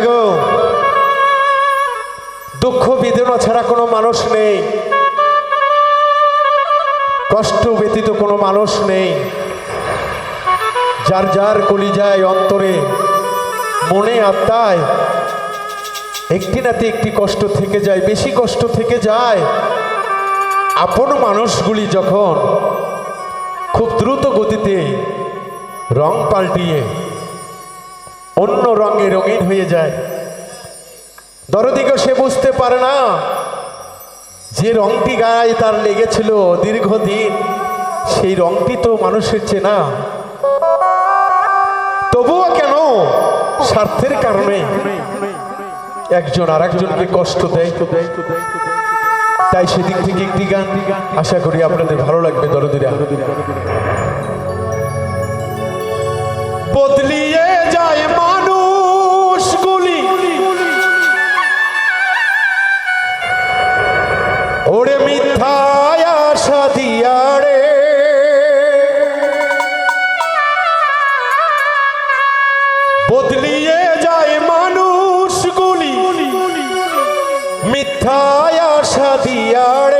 গো। দুঃখ বেদনা ছাড়া কোনো মানুষ নেই। কষ্ট ব্যতীত কোনো মানুষ নেই। যার যার কলিজায় অন্তরে মনে আত্মায় একটি নাতে একটি কষ্ট থেকে যায়, বেশি কষ্ট থেকে যায়। আপন মানুষগুলি যখন খুব দ্রুত গতিতে রং পাল্টিয়ে রঙে রঙিন হয়ে যায়। দরদিকে সে বুঝতে পারে না যে রংটি গায়ে তার লেগেছিল দীর্ঘদিন, সেই রংটি তো মানুষের চেনা। তবুও কেন? স্বার্থের কারণে। একজন আর একজনকে কষ্ট দেয়। তাই সেদিক থেকে একটি গান আশা করি আপনাদের ভালো লাগবে দরদিরা। বদলিয়ে মিথ্যায়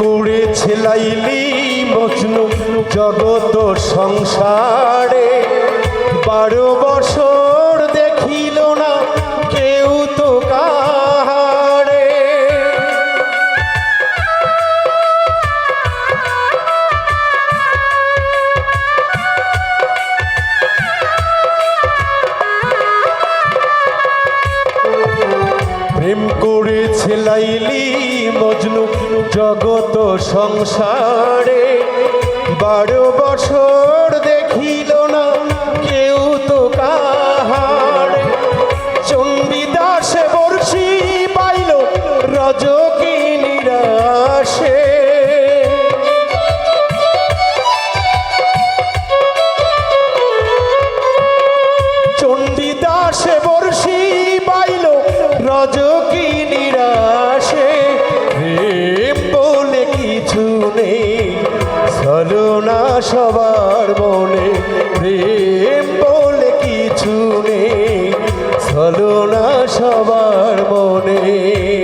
করে ছেলাইলি মজনু জগত সংসারে। বারো বছর দেখিল না জগত সংসারে বারো বছর সবার মনে।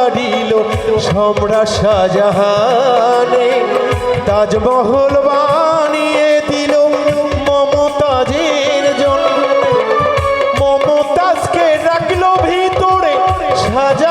ছাড়িল সম্রাট শাহজাহানে। তাজমহল বানিয়ে দিল মমতাজের জন্য। মমতাজকে রাখল ভিতরে শাহজাহান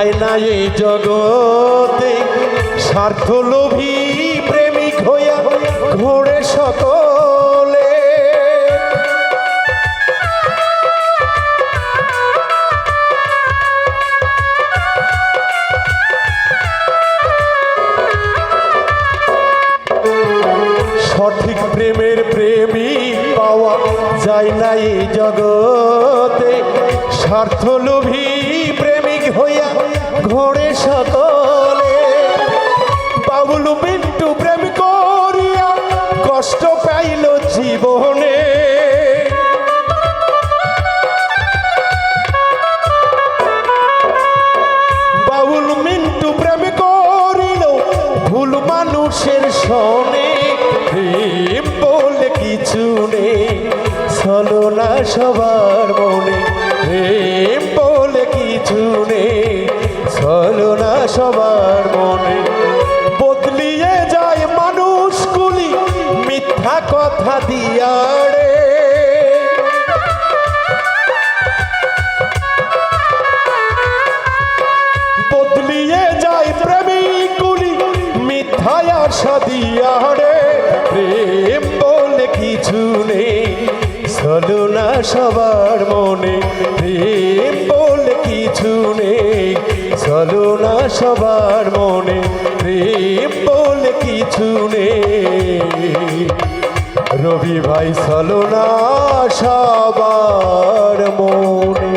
যায় না এই জগতে। স্বার্থলোভী প্রেমিক হইয়া ঘোরে সকলে। সঠিক প্রেমের প্রেমিক পাওয়া যায় না এই জগতে। স্বার্থলোভী প্রেমিক হইয়া ঘোরে সকলে বাবুলু বিন্টু প্রেম করিয়া কষ্ট পাইল জীবনে। বাউল মিন্টু প্রেম করিল ভুল মানুষের সনে বলে কিছু নেই, চলো না সবার মনে প্রেম বলে কিছু নেই। রবি ভাই সলোনা সবার মনে।